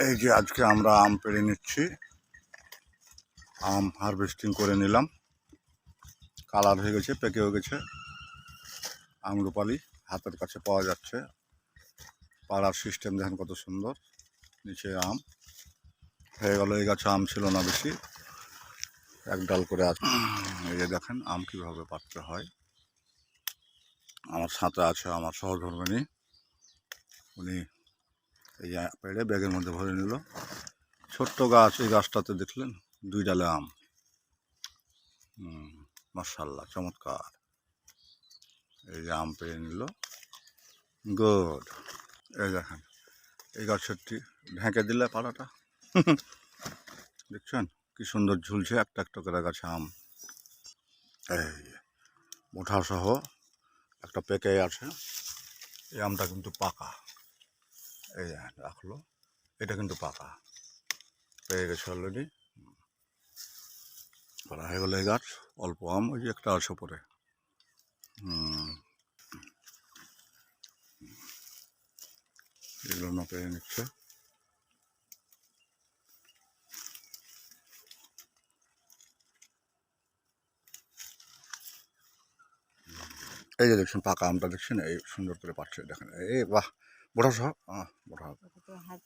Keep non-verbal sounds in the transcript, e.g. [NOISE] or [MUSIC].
এই যে আজকে আমরা আম পেড়ে নিচ্ছি। আম হারভেস্টিং করে নিলাম। কালার হয়ে গেছে, পেকে হয়ে গেছে। আমরুপালি হাতের কাছে পাওয়া যাচ্ছে। পাড়ার সিস্টেম দেখেন কত সুন্দর। নিচে আম। হয়ে গেল, এই গাছে আম ছিল না বেশি। এক ডাল করে আছে। এই যে দেখেন, আম কীভাবে পাততে হয়। আমার সাথে আছে, আমার সহধর্মিনী। উনি এই যে পেড়ে ব্যাগের মধ্যে ভরে নিল। ছোট্ট গাছ, এই গাছটাতে দেখলেন দুই ডালে আম। মার্শাল্লাহ চমৎকার। এই যে আম পেয়ে নিল। গুড। এই দেখেন, এই গাছেরটি ঢেঁকে দিলে পাড়াটা। [LAUGHS] দেখছেন, কি সুন্দর ঝুলছে একটা একটা করে গাছে আম। এই মোঠা সহ একটা পেকে আছে। এই আমটা কিন্তু পাকা। এই রাখল, এটা কিন্তু পাকা। পেয়ে গেছে অলরেডি করা হয়ে গেলো এই গাছ, অল্প আম, ওই যে একটা আছে পরে এগুলো না পেয়ে নিচ্ছে। এই যে দেখছেন, পাকা আমটা দেখছেন, এই সুন্দর করে পাচ্ছে, দেখেন। এই বাহ বড় সহ বড় হবে। হাত